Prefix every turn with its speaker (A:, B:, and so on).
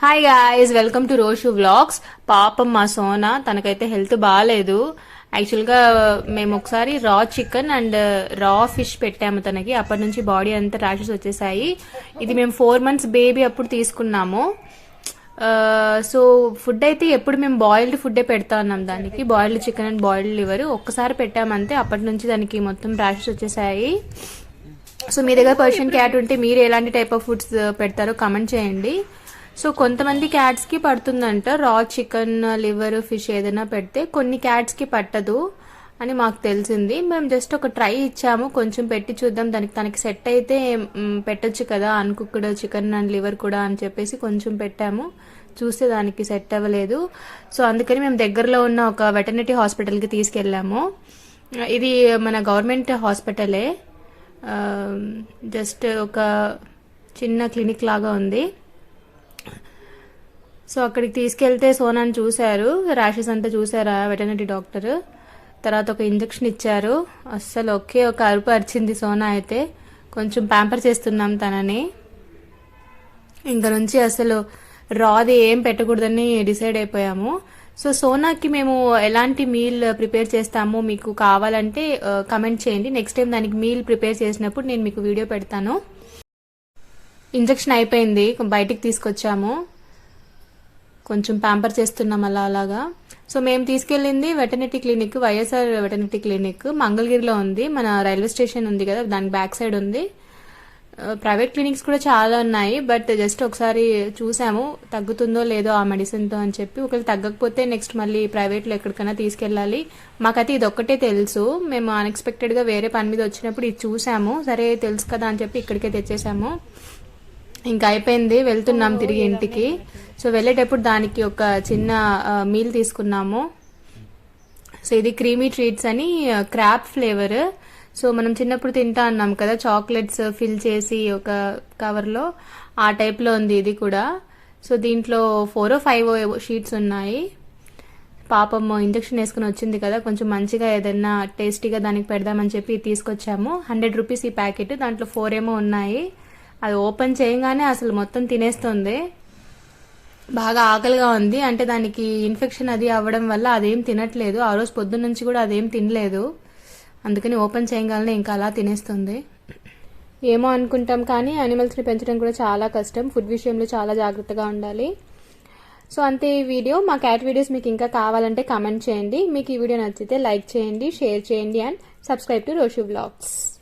A: Hi guys welcome to Roshu vlogs పాపం మా సోనా తనకైతే హెల్త్ బాగాలేదు యాక్చువల్గా మేము ఒకసారి రా చికెన్ అండ్ రా ఫిష్ పెట్టాము తనకి. అప్పటి నుంచి బాడీ అంతా ర్యాషెస్ వచ్చేసాయి. ఇది మేము ఫోర్ మంత్స్ బేబీ అప్పుడు తీసుకున్నాము. Uh, సో ఫుడ్ అయితే ఎప్పుడు మేము బాయిల్డ్ ఫుడ్డే పెడతా ఉన్నాం దానికి. Boiled chicken and boiled liver ఒక్కసారి పెట్టామంతే అప్పటి నుంచి దానికి మొత్తం ర్యాషెస్ వచ్చేసాయి. సో మీ దగ్గర పర్షియన్ క్యాట్ ఉంటే మీరు ఎలాంటి టైప్ ఆఫ్ ఫుడ్స్ పెడతారో కమెంట్ చేయండి. సో కొంతమంది క్యాట్స్కి పడుతుందంట. రా చికెన్ లివర్ ఫిష్ ఏదైనా పెడితే కొన్ని క్యాట్స్కి పట్టదు అని మాకు తెలిసింది. మేము జస్ట్ ఒక ట్రై ఇచ్చాము. కొంచెం పెట్టి చూద్దాం. దానికి తనకి సెట్ అయితే పెట్టచ్చు పెట్టొచ్చు కదా. అన్కుక్డ్ చికెన్ అండ్ లివర్ కూడా అని చెప్పేసి కొంచెం పెట్టాము. చూస్తే దానికి సెట్ అవ్వలేదు. సో అందుకని మేము దగ్గరలో ఉన్న ఒక వెటర్నరీ హాస్పిటల్కి తీసుకెళ్ళాము. ఇది మన గవర్నమెంట్ హాస్పిటలే. జస్ట్ ఒక చిన్న క్లినిక్ లాగా ఉంది. సో అక్కడికి తీసుకెళ్తే సోనాని చూశారు ర్యాషెస్ అంతా చూసారా వెటర్నరీ డాక్టర్? తర్వాత ఒక ఇంజెక్షన్ ఇచ్చారు. అస్సలు ఒకే ఒక అరుపు అరిచింది సోనా అయితే. కొంచెం ప్యాంపర్ చేస్తున్నాం తనని. ఇంకా నుంచి అసలు రాది ఏం పెట్టకూడదని డిసైడ్ అయిపోయాము. సో సోనాకి మేము ఎలాంటి మీల్ ప్రిపేర్ చేస్తామో మీకు కావాలంటే కమెంట్ చేయండి. నెక్స్ట్ టైం దానికి మీల్ ప్రిపేర్ చేసినప్పుడు నేను మీకు వీడియో పెడతాను. ఇంజక్షన్ అయిపోయింది బయటికి తీసుకొచ్చాము. కొంచెం ప్యాంపర్ చేస్తున్నాం అలా అలాగా. సో మేము తీసుకెళ్ళింది veterinary clinic YSR veterinary clinic. మంగళగిరిలో ఉంది. మన రైల్వే స్టేషన్ ఉంది కదా దాని బ్యాక్ సైడ్ ఉంది. ప్రైవేట్ క్లినిక్స్ కూడా చాలా ఉన్నాయి బట్ జస్ట్ ఒకసారి చూసాము. తగ్గుతుందో లేదో ఆ మెడిసిన్తో అని చెప్పి. ఒకవేళ తగ్గకపోతే నెక్స్ట్ మళ్ళీ ప్రైవేట్లో ఎక్కడికైనా తీసుకెళ్ళాలి. మాకైతే ఇది ఒక్కటే తెలుసు. మేము అన్ఎక్స్పెక్టెడ్గా వేరే పని మీద వచ్చినప్పుడు ఇది చూసాము. సరే తెలుసు కదా అని చెప్పి ఇక్కడికే తెచ్చేసాము. ఇంకా అయిపోయింది వెళ్తున్నాం తిరిగి ఇంటికి. సో వెళ్ళేటప్పుడు దానికి ఒక చిన్న మీల్ తీసుకున్నాము. సో ఇది క్రీమీ ట్రీట్స్ అని క్రాప్ ఫ్లేవర్. సో మనం చిన్నప్పుడు తింటా అన్నాం కదా చాక్లెట్స్ ఫిల్ చేసి ఒక కవర్లో. ఆ టైప్లో ఉంది ఇది కూడా. సో దీంట్లో ఫోర్ ఫైవ్ షీట్స్ ఉన్నాయి. పాపం ఇంజక్షన్ వేసుకుని వచ్చింది కదా కొంచెం మంచిగా ఏదైనా టేస్టీగా దానికి పెడదామని చెప్పి తీసుకొచ్చాము. హండ్రెడ్ రూపీస్ ఈ ప్యాకెట్ దాంట్లో ఫోర్ ఏమో ఉన్నాయి. అది ఓపెన్ చేయగానే అసలు మొత్తం తినేస్తుంది. బాగా ఆకలిగా ఉంది. అంటే దానికి ఇన్ఫెక్షన్ అది అవ్వడం వల్ల అదేం తినట్లేదు. ఆ రోజు పొద్దున్న నుంచి కూడా అదేం తినలేదు. అందుకని ఓపెన్ చేయగానే ఇంకా అలా తినేస్తుంది. ఏమో అనుకుంటాం కానీ యానిమల్స్ని పెంచడం కూడా చాలా కష్టం. ఫుడ్ విషయంలో చాలా జాగ్రత్తగా ఉండాలి. సో అంతే ఈ వీడియో. మా క్యాట్ వీడియోస్ మీకు ఇంకా కావాలంటే కామెంట్ చేయండి. మీకు ఈ వీడియో నచ్చితే లైక్ చేయండి షేర్ చేయండి and subscribe to Roshu blogs